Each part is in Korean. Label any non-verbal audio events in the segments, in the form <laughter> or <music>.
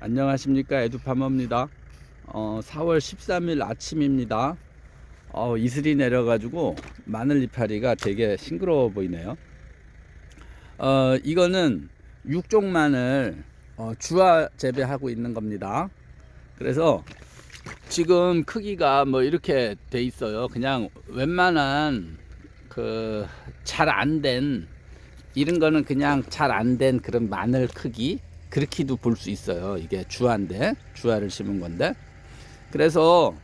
안녕하십니까 에두파머입니다. 어, 4월 13일 아침입니다. 어, 이슬이 내려 가지고 마늘 이파리가 되게 싱그러워 보이네요. 어, 이거는 육종 마늘 어, 주화 재배하고 있는 겁니다. 그래서 지금 크기가 뭐 이렇게 돼 있어요. 그냥 웬만한 그 잘 안 된 이런 거는 그냥 잘 안 된 그런 마늘 크기 그렇게도 볼 수 있어요. 이게 주화인데 주화를 심은 건데 그래서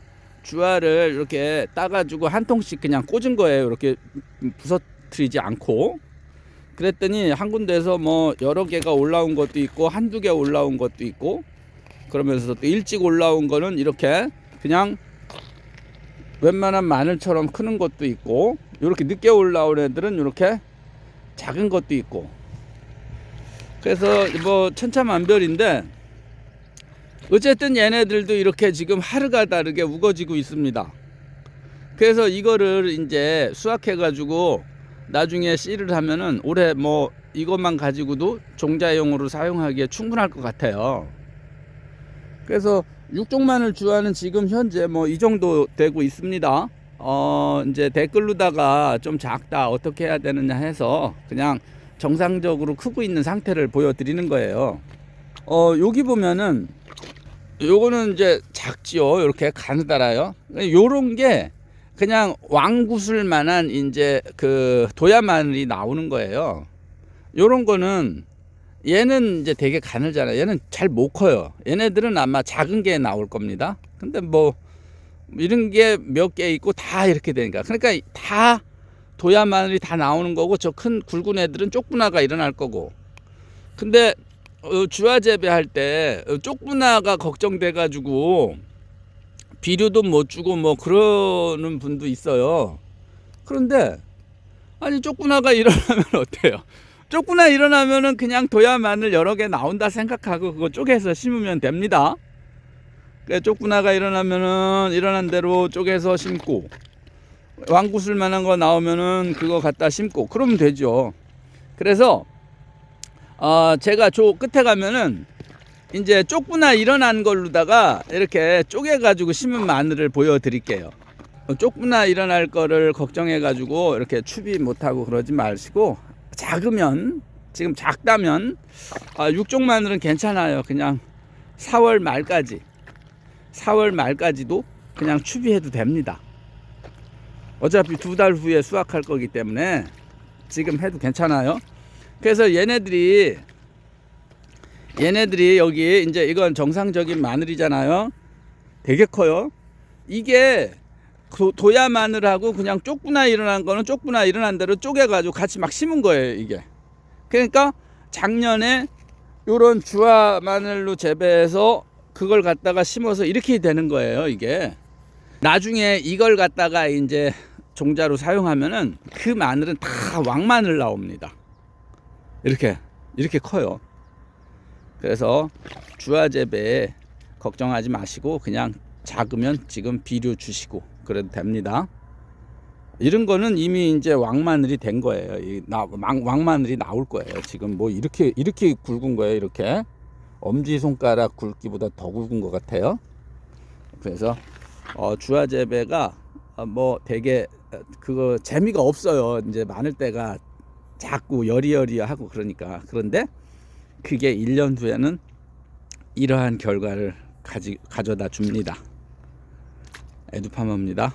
주화를 이렇게 따가지고 한 통씩 그냥 꽂은 거예요. 이렇게 부서뜨리지 않고 그랬더니 한 군데에서 뭐 여러 개가 올라온 것도 있고 한두 개 올라온 것도 있고 그러면서 또 일찍 올라온 거는 이렇게 그냥 웬만한 마늘처럼 크는 것도 있고 이렇게 늦게 올라온 애들은 이렇게 작은 것도 있고 그래서 뭐 천차만별인데 어쨌든 얘네들도 이렇게 지금 하루가 다르게 우거지고 있습니다. 그래서 이거를 이제 수확해 가지고 나중에 씨를 하면은 올해 뭐 이것만 가지고도 종자용으로 사용하기에 충분할 것 같아요. 그래서 육종만을 주하는 지금 현재 뭐 이 정도 되고 있습니다. 어 이제 댓글로다가 좀 작다 어떻게 해야 되느냐 해서 그냥 정상적으로 크고 있는 상태를 보여드리는 거예요. 어 여기 보면은 요거는 이제 작지요. 이렇게 가느다라요. 요런 게 그냥 왕구슬 만한 이제 그 도야 마늘이 나오는 거예요. 요런 거는 얘는 이제 되게 가늘잖아요. 얘는 잘 못 커요. 얘네들은 아마 작은 게 나올 겁니다. 근데 뭐 이런 게 몇 개 있고 다 이렇게 되니까. 그러니까 다 도야 마늘이 다 나오는 거고 저 큰 굵은 애들은 쪽분화가 일어날 거고. 근데 어, 주화 재배할 때 어, 쪽분화가 걱정돼 가지고 비료도 못 주고 뭐 그러는 분도 있어요. 그런데 아니 쪽분화가 <laughs> 일어나면 어때요? 쪽분화 일어나면은 그냥 도야 마늘 여러 개 나온다 생각하고 그거 쪼개서 심으면 됩니다. 그 쪽분화가 일어나면은 일어난 대로 쪼개서 심고 왕구슬 만한 거 나오면은 그거 갖다 심고 그러면 되죠. 그래서 어 제가 저 끝에 가면은 이제 쪽분화 일어난 걸로다가 이렇게 쪼개 가지고 심은 마늘을 보여 드릴게요. 쪽분화 일어날 거를 걱정해 가지고 이렇게 추비 못 하고 그러지 마시고 작으면 지금 작다면 아, 육종 마늘은 괜찮아요. 그냥 4월 말까지 4월 말까지도 그냥 추비해도 됩니다. 어차피 두 달 후에 수확할 거기 때문에 지금 해도 괜찮아요. 그래서 얘네들이 얘네들이 여기 이제 이건 정상적인 마늘이잖아요. 되게 커요. 이게 도, 도야 마늘하고 그냥 쪽분화 일어난 거는 쪽분화 일어난 대로 쪼개가지고 같이 막 심은 거예요, 이게. 그러니까 작년에 요런 주화 마늘로 재배해서 그걸 갖다가 심어서 이렇게 되는 거예요, 이게. 나중에 이걸 갖다가 이제 종자로 사용하면은 그 마늘은 다 왕마늘 나옵니다. 이렇게, 이렇게 커요. 그래서 주화 재배에 걱정하지 마시고 그냥 작으면 지금 비료 주시고 그래도 됩니다. 이런 거는 이미 이제 왕마늘이 된 거예요. 이 나, 왕, 왕마늘이 나올 거예요. 지금 뭐 이렇게 이렇게 굵은 거예요. 이렇게 엄지 손가락 굵기보다 더 굵은 것 같아요. 그래서 어, 주화 재배가 어, 뭐 되게 어, 그거 재미가 없어요. 이제 마늘 때가 작고 여리여리하고 그러니까 그런데 그게 1년 후에는 이러한 결과를 가지, 가져다 줍니다. 에두파머입니다.